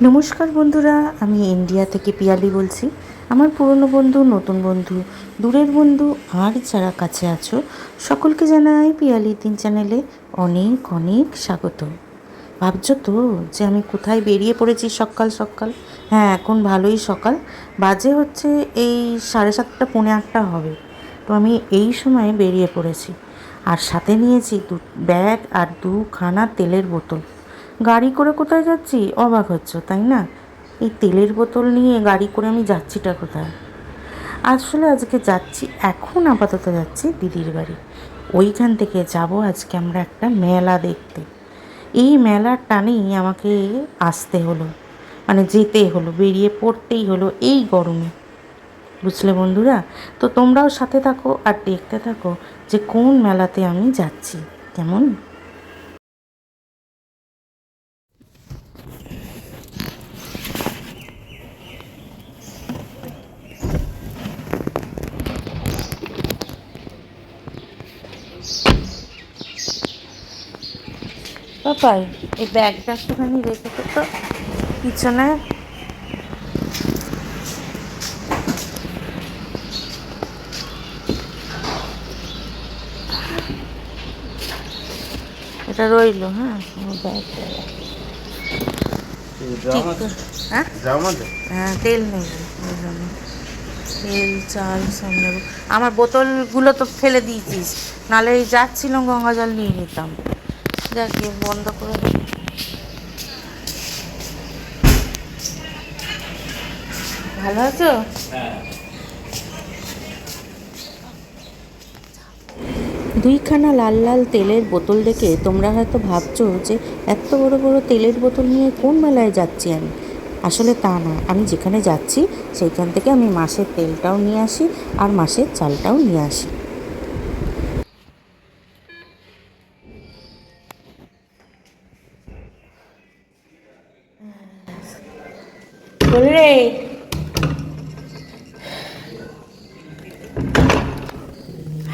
নমস্কার বন্ধুরা, আমি ইন্ডিয়া থেকে পিয়ালি বলছি। আমার পুরনো বন্ধু, নতুন বন্ধু, দূরের বন্ধু, আর যারা কাছে আছো, সকলকে জানাই পিয়ালি তিন চ্যানেলে অনেক অনেক স্বাগত। ভাবছ তো যে আমি কোথায় বেরিয়ে পড়েছি সকাল সকাল? হ্যাঁ এখন ভালোই সকাল। বাজে হচ্ছে এই সাড়ে সাতটা, পৌনে আটটা হবে। তো আমি এই সময়ে বেরিয়ে পড়েছি। আর সাথে নিয়েছি দু ব্যাগ আর দুখানা তেলের বোতল। গাড়ি করে কোথায় যাচ্ছি? অবাক হচ্ছ, তাই না? এই তেলের বোতল নিয়ে গাড়ি করে আমি যাচ্ছিটা কোথায়? আসলে আজকে যাচ্ছি, এখন আপাতত যাচ্ছি দিদির বাড়ি। ওইখান থেকে যাব আজকে আমরা একটা মেলা দেখতে। এই মেলার টানেই আমাকে আসতে হলো মানে যেতে হলো, বেরিয়ে পড়তেই হলো এই গরমে। বুঝলে বন্ধুরা? তো তোমরাও সাথে থাকো আর দেখতে থাকো যে কোন মেলাতে আমি যাচ্ছি, কেমন? পাপাই এই ব্যাগটা একটুখানি রেখে তো তো পিছনে। এটা রইল হ্যাঁ ব্যাগটা। হ্যাঁ? হ্যাঁ তেল নেই তেল চাল সব নেব। আমার বোতলগুলো তো ফেলে দিয়েছিস নাহলে এই যাচ্ছিলাম গঙ্গা জল নিয়ে নিতাম। যাক গিয়ে বন্ধ করে ভালো আছো? দুইখানা লাল লাল তেলের বোতল দেখে তোমরা হয়তো ভাবছ যে এত বড় বড় তেলের বোতল নিয়ে কোন মেলায় যাচ্ছি আমি? আসলে তা না। আমি যেখানে যাচ্ছি সেইখান থেকে আমি মাসের তেলটাও নিয়ে আসি আর মাসের চালটাও নিয়ে আসি। বলরে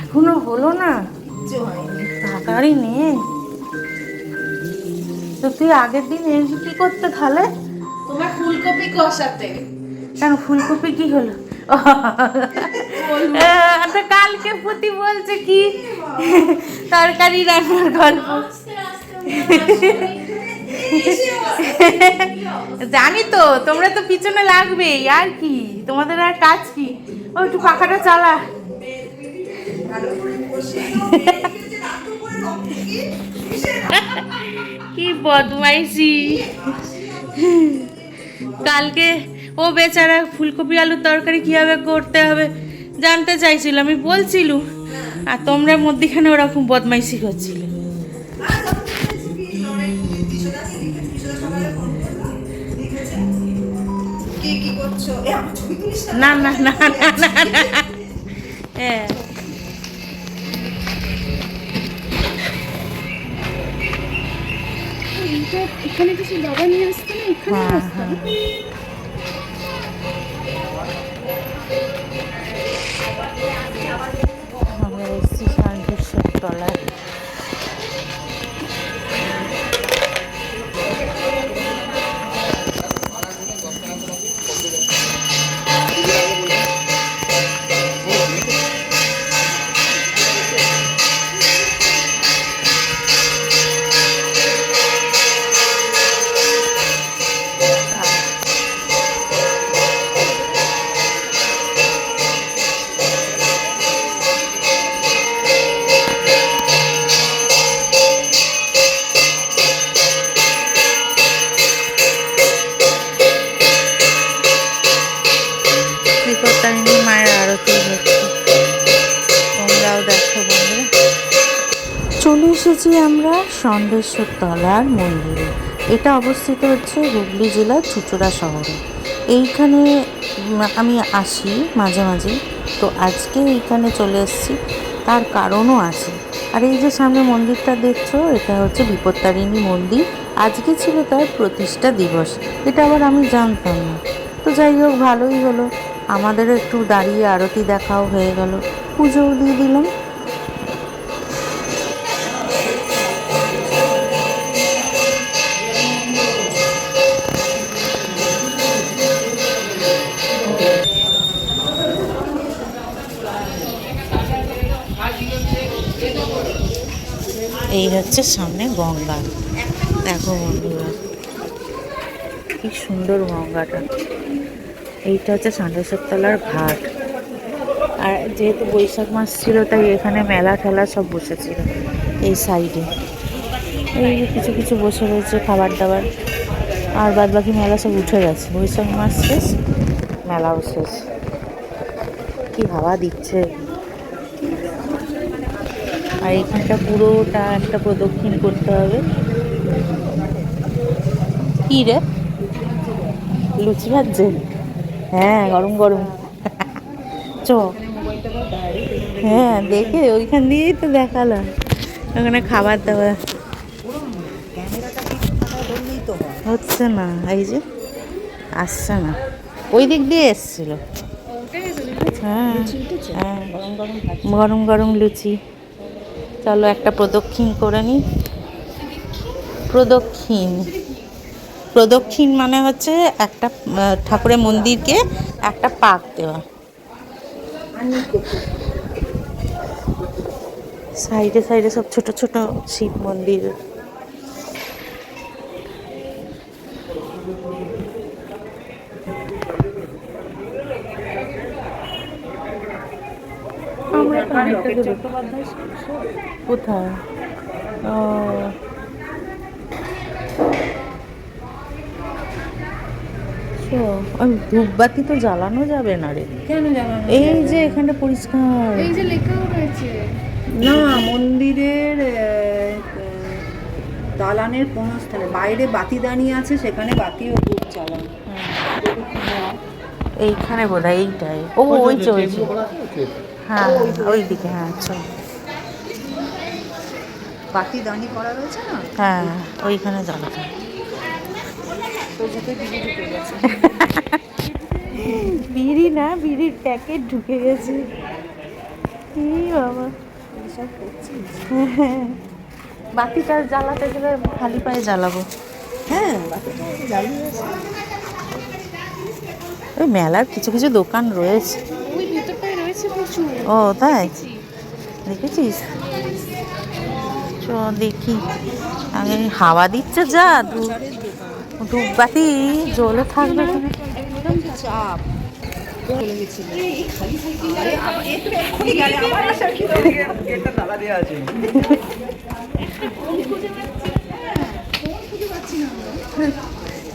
এখনও হলো না? তাড়াতাড়ি নে। তো তুই আগের দিন এসে কি করতে তাহলে? তোমার ফুলকপি কষাতে। কেন ফুলকপি কি হলো? তো কালকে পুতি বলছে কি? তরকারি রান্নার গল্প। জানি তো তোমরা তো পিছনে লাগবেই আর কি তোমাদের আর কাজ কি ও একটু পাখাটা চালা কি বদমাইশি কালকে ও বেচারা ফুলকপি আলুর তরকারি কীভাবে করতে হবে জানতে চাইছিল আমি বলছিলু আর তোমরা মধ্যিখানে ওরকম বদমাইশি করছিলে না? না না না না হ্যাঁ এখানে কিছু বাবা নিয়ে আসতো না? এখানে হ্যাঁ, আমরা ষণ্ঢেশ্বর তলার মন্দিরে। এটা অবস্থিত হচ্ছে হুগলি জেলার চুচুড়া শহরে। এইখানে আমি আসি মাঝে মাঝে, তো আজকে এইখানে চলে এসেছি। তার কারণও আছে। আর এই যে সামনে মন্দিরটা দেখছ, এটা হচ্ছে বিপত্তারিণী মন্দির। আজকে ছিল তার প্রতিষ্ঠা দিবস। এটা আবার আমি জানতাম না। তো যাই হোক, ভালোই হলো। আমাদের একটু দাঁড়িয়ে আরতি দেখাও হয়ে গেল। পুজোও দিয়ে দিলাম। এই হচ্ছে সামনে গঙ্গা। দেখো বন্ধুরা, কি সুন্দর গঙ্গাটা। এইটা হচ্ছে সান্ডেশ্বর তলার ঘাট। আর যেহেতু বৈশাখ মাস ছিল, তাই এখানে মেলা ঠেলা সব বসেছিল এই সাইডে। এই কিছু কিছু বসে রয়েছে খাবার দাবার আর বাদ বাকি মেলা সব উঠে গেছে। বৈশাখ মাস শেষ, মেলাও শেষ। কি হাওয়া দিচ্ছে। আর এখানটা পুরোটা একটা প্রদক্ষিণ করতে হবে। কি রে? লুচি ভাজছে? হ্যাঁ গরম গরম। চ। হ্যাঁ দেখে ওইখান দিয়েই তো দেখালাম। ওখানে খাবার দাবার। হচ্ছে না এই যে আসছে না। ওই দিক দিয়ে এসছিল। হ্যাঁ হ্যাঁ গরম গরম লুচি। চলো একটা প্রদক্ষিণ করে নিই প্রদক্ষিণ। প্রদক্ষিণ মানে হচ্ছে একটা ঠাকুরের মন্দিরকে একটা পাক দেওয়া। সাইডে সাইডে সব ছোট ছোট শিব মন্দির। কোথায়? ও শো, ধূপবাতি তো জ্বালানো যাবে না রে। কেন এই যে এখানটা পরিষ্কার। এই যে লেখাও রয়েছে। না মন্দিরের দালানের কোন স্থানে বাইরে বাতি দাঁড়িয়ে আছে সেখানে বাতি ও ধূপ জ্বালানো। এইখানে বোধ হয় এইটাই। ও ওই যে ওই যে। হ্যাঁ ওই দিকে হ্যাঁ চল। বাতি দাঁড়ি করা রয়েছে না? হ্যাঁ ওইখানে গেছে। বিড়ি না বিড়ির প্যাকেট ঢুকে গেছে। কি বাবা। এইসব করছিস? হ্যাঁ বাতিটা জ্বালাতে গেলে খালি পায়ে জ্বালাবো। হ্যাঁ বাতিটা জ্বালিয়ে ওই মেলার কিছু কিছু দোকান রয়েছে ওই ভেতরটায় রয়েছে প্রচুর ও তাই? দেখেছিস? চ দেখি। আগে হাওয়া দিচ্ছে যা ধূপ ধূপবাতি জ্বলে থাকবে চাপ। চলে গেছিল আরে, আবার একটু এক্ষুনি গেলে আবার আসার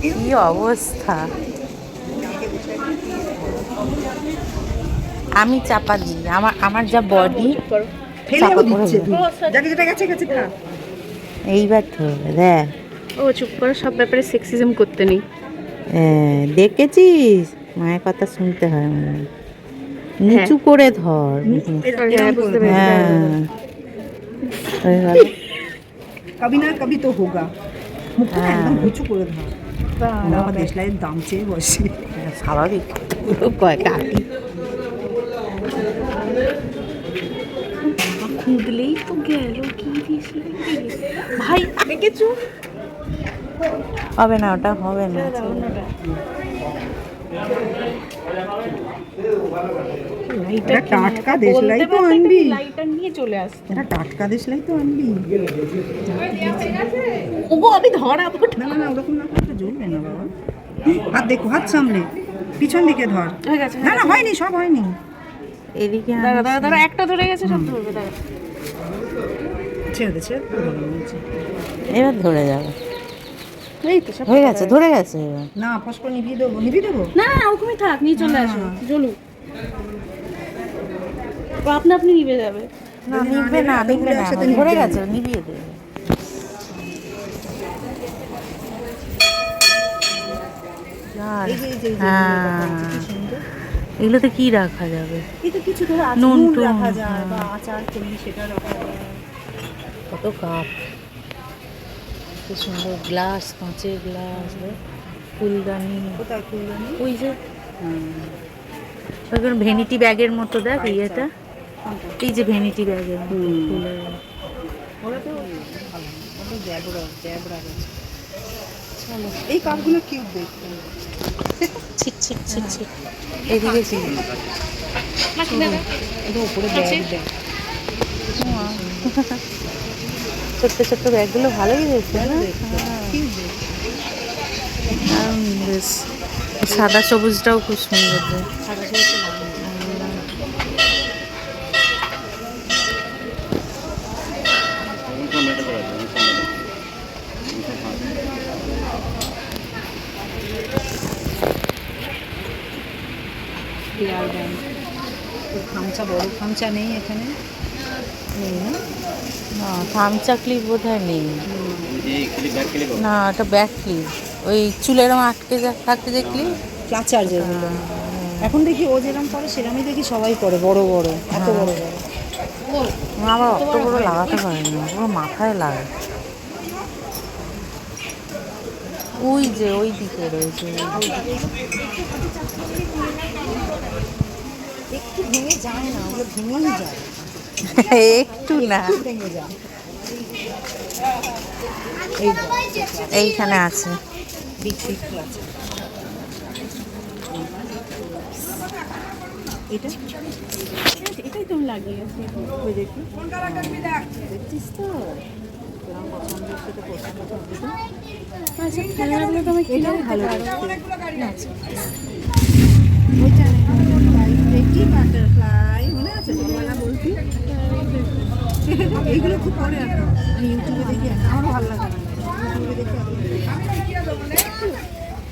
কি কি অবস্থা আমি চাপা দিই। আমার আমার যা বডি ফেলেও চাপা দিচ্ছে। তুই। যাকে যেটা গেছে গেছে খা। এইবার তো দেখ। ও চুপ করে সব ব্যাপারে সেক্সিজম করতে নেই। হ্যাঁ, দেখেছিস? মায়ের কথা শুনতে হয় মনে হয়। নিচু করে ধর। এরকম- এরকম হ্যাঁ কবি না কবি তো হোগা। মুখটা একদম করে ধর। আমার দেশলাইয়ের দাম চেয়ে বসে। স্বাভাবিক। পুরো কয় খুঁদলেই তো গেল কি ভাই দেখেছু হবে না ওটা হবে না। টাটকা দেশলাই তো আনবি। নিয়ে চলে আসতো এটা টাটকা দেশলাই তো আনবি। ওগো আমি ধরাবো না। ওরকম না করলে জ্বলবে না বাবা। হাত দেখো হাত সামনে। পিছন দিকে ধর। না না হয়নি সব হয়নি। এদিকে দাঁড়া দাঁড়া দাঁড়া একটা ধরে গেছে সব ধরবে দাঁড়া ছেড়ে ছেড়ে। এবার ধরে যাবে এই তো সব হয়ে গেছে ধরে গেছে এবার না ফস করে নিভিয়ে দেবো নিভিয়ে দেবো না না ওরকমই থাক নিয়ে চলে আসো ও আপনা আপনি নিভে যাবে না যদি না নিবে না ধরে গেছে নিভিয়ে দেবে হ্যাঁ। এগুলোতে কি রাখা যাবে? কিছু ধরে নুন রাখা যায় হ্যাঁ। বা আচার করলি সেটা রাখা যায়। কত কাপ? কি সুন্দর গ্লাস কাঁচের গ্লাস ফুলদানি। কোথায় ফুলদানি? ওই যে। ওই ভেনিটি ব্যাগের মতো দেখ ইয়েটা। এই যে ভেনিটি ব্যাগের ফুলের। ওরা তো ভালো। এই কাপগুলো কিউট দেখতে। ছিট ছিট ছিট ছিট। এদিকে ছিল এটা উপরে ব্যাগ দেয় ছোট্ট ছোট্ট ব্যাগগুলো ভালোই হয়েছে না? দারুণ বেশ সাদা সবুজটাও খুব সুন্দর। পেয়ার ব্যাংক খামচা বড় খামচা নেই এখানে। নেই না? না থামচা ক্লিপ বোধ হয় নেই। না ওটা ব্যাক ক্লিপ ওই চুলের আটকে থাকতে যে ক্লিপ ক্লাচার যেগুলো এখন দেখি ও যেরকম করে সেরকমই দেখি সবাই করে বড় বড় এত বড় বড়। মা আবার অত বড় লাগাতে পারে না পুরো মাথায় লাগে। ওই যে ওই দিকে রয়েছে ওই দিকে। একটু ভেঙে যায় না ওগুলো ভেঙেই যায়। একটু না। এইখানে আছে। এটা? এটাই তুমি লাগিয়েছি। দেখছিস তো তোরা পছন্দ হচ্ছে তো পছন্দ করবি তো আচ্ছা খেলনাগুলো তো আমি কিনে ভালো এইগুলো খুব পরে আমি ইউটিউবে দেখি। আমারও ভালো লাগে ইউটিউবে দেখি।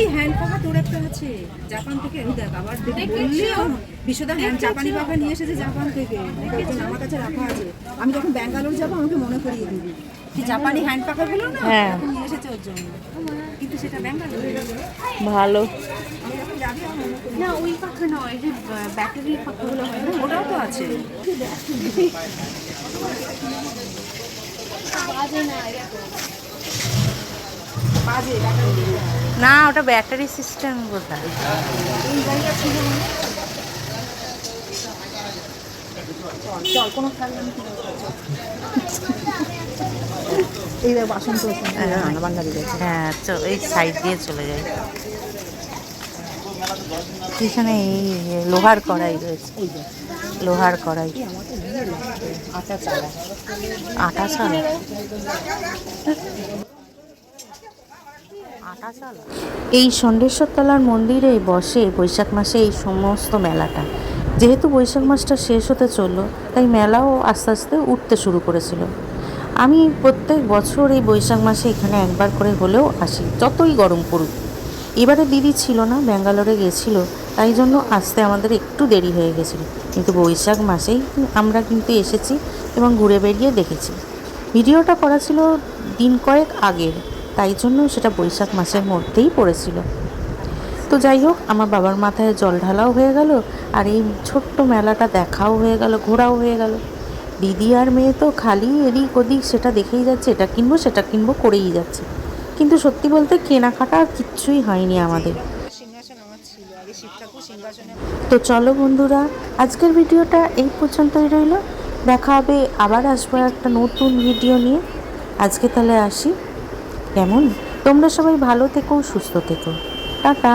এই হ্যান্ড পাখা তোর একটা আছে জাপান থেকে। এই দেখ আবার বিশ্বদা হ্যান্ড জাপানি পাখা নিয়ে এসেছে জাপান থেকে। দেখেছেন আমার কাছে রাখা আছে। আমি যখন ব্যাঙ্গালোর যাব আমাকে মনে করিয়ে দিবি। কি জাপানি হ্যান্ড পাখাগুলো না হ্যাঁ। নিয়ে এসেছে ওর জন্য। কিন্তু সেটা ব্যাঙ্গালোর ভালো। আমি না ওই পাখা নয় যে ব্যাটারির পাখাগুলো হয় না? ওটাও তো আছে। না, ওটা ব্যাটারি সিস্টেম বোধহয়। হ্যাঁ এই সাইড দিয়ে চলে যায় এই লোহার কড়াই রয়েছে। লোহার কড়াই। এই আটা চালা আটা চালা এই ষণ্ডেশ্বর তলার মন্দিরে বসে বৈশাখ মাসে এই সমস্ত মেলাটা। যেহেতু বৈশাখ মাসটা শেষ হতে চলল, তাই মেলাও আস্তে আস্তে উঠতে শুরু করেছিল। আমি প্রত্যেক বছর এই বৈশাখ মাসে এখানে একবার করে হলেও আসি, যতই গরম পড়ুক। এবারে দিদি ছিল না, ব্যাঙ্গালোরে গেছিল, তাই জন্য আসতে আমাদের একটু দেরি হয়ে গেছিল। কিন্তু বৈশাখ মাসেই আমরা কিন্তু এসেছি এবং ঘুরে বেরিয়ে দেখেছি। ভিডিওটা করা ছিল দিন কয়েক আগের, তাই জন্য সেটা বৈশাখ মাসের মধ্যেই পড়েছিল। তো যাই হোক, আমার বাবার মাথায় জল ঢালাও হয়ে গেল, আর এই ছোট্ট মেলাটা দেখাও হয়ে গেল, ঘোরাও হয়ে গেল। দিদি আর মেয়ে তো খালি এদিক ওদিক, সেটা দেখেই যাচ্ছে, এটা কিনবো, সেটা কিনবো, করেই যাচ্ছে। কিন্তু সত্যি বলতে কেনাকাটা আর কিচ্ছুই হয়নি আমাদের। তো চলো বন্ধুরা আজকের ভিডিওটা এই পর্যন্তই রইল। দেখা হবে আবার আসব একটা নতুন ভিডিও নিয়ে। আজকে তাহলে আসি। কেমন? তোমরা সবাই ভালো থেকো সুস্থ থেকো। টাটা।